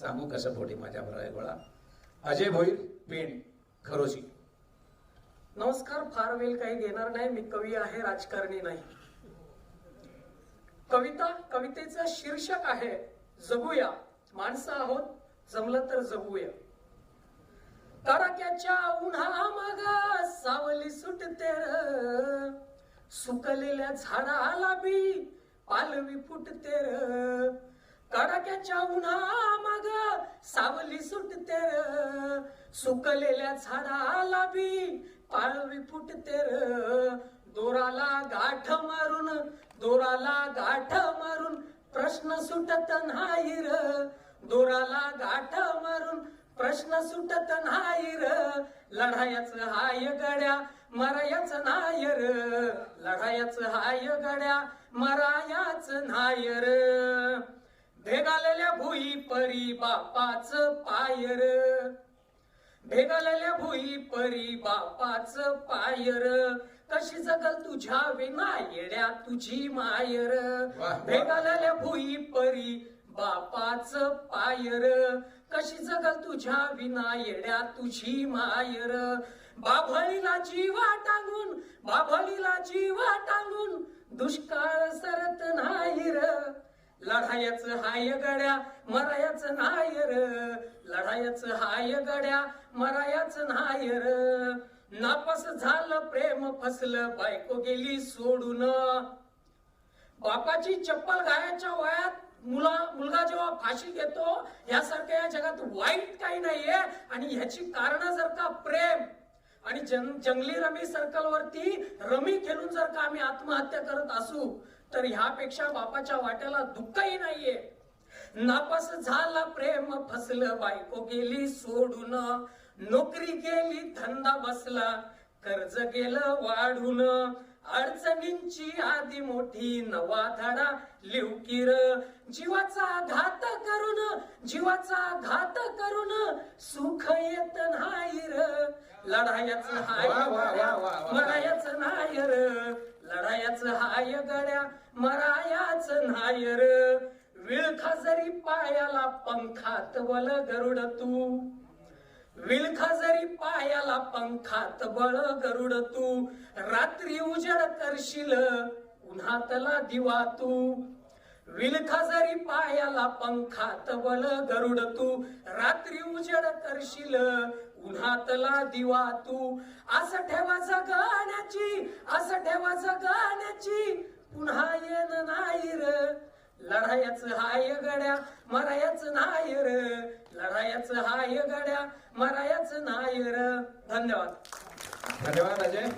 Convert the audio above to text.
सांगू कसं पोटी माझ्या भराय गोळा? अजय भोईर पेण खरोशी. नमस्कार फार वेळ काही घेणार नाही मी कवी आहे राजकारणी नाही. कविता कवितेचं शीर्षक आहे जगूया. माणसं आहोत जमलं तर जगूया. कडाक्याच्या उन्हा माग सावली सुटते र. सुकलेल्या झाडाला बी पालवी फुटते र. कडाक्याच्या उन्हा सावली सुटते र. सुकलेल्या झाडाला बी पाळवी फुटते र. दोराला गाठ मारून दोराला गाठ मारून प्रश्न सुटत नाही र. दोराला गाठ मारून प्रश्न सुटत नाही र. लढायाच हाय गड्या मरायाच नाय र. लढायाच हाय गड्या मरायाच नाय र. परी बापाच पायर. भेगालेल्या भुई परी बापाच पायर. कशी जगल तुझ्या विना येड्या तुझी मायर. भेगालेल्या भुई परी बापाच पायर. कशी जगल तुझ्या विना येड्या तुझी मायर. बाभळीला जीवा टांगून बाभळीला जीवा टांगून दुष्काळ सरत नाही र. लढायाच हाय गड्या मरायाच र. लढायाच हाय गड्या मरायाच र. नापास झालं प्रेम फसलं बायको गेली सोडून. बापाची चप्पल गायाच्या वयात मुला मुलगा जेव्हा फाशी घेतो यासारख्या या जगात वाईट काही नाहीये. आणि ह्याची कारण जर का प्रेम आणि जंगली रमी सर्कल वरती रमी खेळून जर का आम्ही आत्महत्या करत असू तर ह्यापेक्षा बापाच्या वाट्याला दुःखही नाहीये. नापास झाला प्रेम फसलं बायको गेली सोडून. नोकरी गेली धंदा बसला कर्ज गेलं वाढून. अडचणींची आधी मोठी नवा धडा लिवकीर. जीवाचा घात करून जीवाचा घात करून सुख येत नाही र. लढायाच वा. मरायाच नाय र. लढायाच हाय गड्या मरायाच नायर र. विळखा जरी पायाला पंखात वल गरुड तू. विलखा जरी पायाला पंखात बळ गरुड तू. रात्री उजड करशील उन्हातला दिवा तू. विलखा जरी पायाला पंखात बळ गरुड तू. रात्री उजड करशील उन्हातला दिवा तू. असं ठेवा गाण्याची असं ठेवा गाण्याची. पुन्हा येण नाही र. लढायच हाय गड्या मरायच नाही र. लढायच हाय गड्या मरायच नाही र. धन्यवाद. धन्यवाद अजय